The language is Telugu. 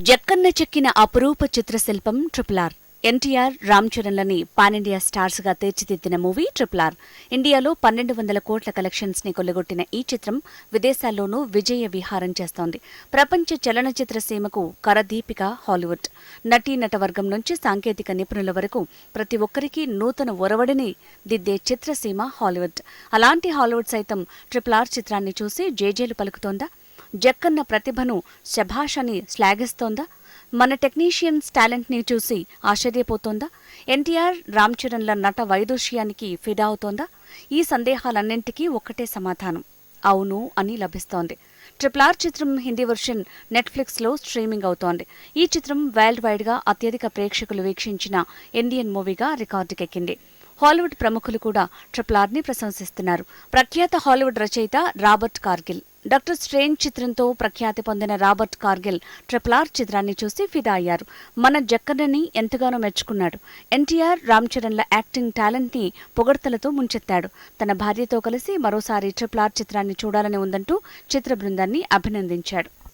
జక్కన్న చెక్కిన అపురూప చిత్రశిల్పం ట్రిపుల్ ఆర్. ఎన్టీఆర్ రామ్ చరణ్లని పానిండియా స్టార్స్గా స్టార్స్గా తీర్చిదిద్దిన మూవీ ట్రిపుల్ ఆర్. ఇండియాలో పన్నెండు వందల కోట్ల కలెక్షన్స్ని కొల్లగొట్టిన ఈ చిత్రం విదేశాల్లోనూ విజయ విహారం చేస్తోంది. ప్రపంచ చలనచిత్ర సీమకు కరదీపిక హాలీవుడ్. నటీ నటవర్గం నుంచి సాంకేతిక నిపుణుల వరకు ప్రతి ఒక్కరికి నూతన ఒరవడిని దిద్దే చిత్రసీమ హాలీవుడ్. అలాంటి హాలీవుడ్ సైతం ట్రిపుల్ ఆర్ చిత్రాన్ని చూసి జేజేలు పలుకుతోందా? జక్కన్న ప్రతిభను శభాషని శ్లాఘిస్తోందా? మన టెక్నీషియన్స్ టాలెంట్ని చూసి ఆశ్చర్యపోతోందా? ఎన్టీఆర్ రామ్ చరణ్ల నట వైదుష్యానికి ఫిదా అవుతోందా ఈ సందేహాలన్నింటికీ ఒక్కటే సమాధానం. అవును అని లభిస్తోంది. ట్రిపుల్ ఆర్ చిత్రం హిందీ వర్షన్ నెట్ఫ్లిక్స్లో స్ట్రీమింగ్ అవుతోంది. ఈ చిత్రం వరల్డ్ వైడ్గా అత్యధిక ప్రేక్షకులు వీక్షించిన ఇండియన్ మూవీగా రికార్డుకెక్కింది. హాలీవుడ్ ప్రముఖులు కూడా ట్రిపుల్ ఆర్ని ప్రశంసిస్తున్నారు. ప్రఖ్యాత హాలీవుడ్ రచయిత రాబర్ట్ కార్గిల్. డాక్టర్ స్ట్రేన్ చిత్రంతో ప్రఖ్యాతి పొందిన రాబర్ట్ కార్గిల్ ట్రిపుల్ ఆర్ చిత్రాన్ని చూసి ఫిదా అయ్యారు. మన జక్కన్నని ఎంతగానో మెచ్చుకున్నాడు. ఎన్టీఆర్ రామ్ చరణ్ల యాక్టింగ్ టాలెంట్ని పొగడ్తలతో ముంచెత్తాడు. తన భార్యతో కలిసి మరోసారి ట్రిపుల్ ఆర్ చిత్రాన్ని చూడాలని ఉందంటూ చిత్ర బృందాన్ని అభినందించాడు.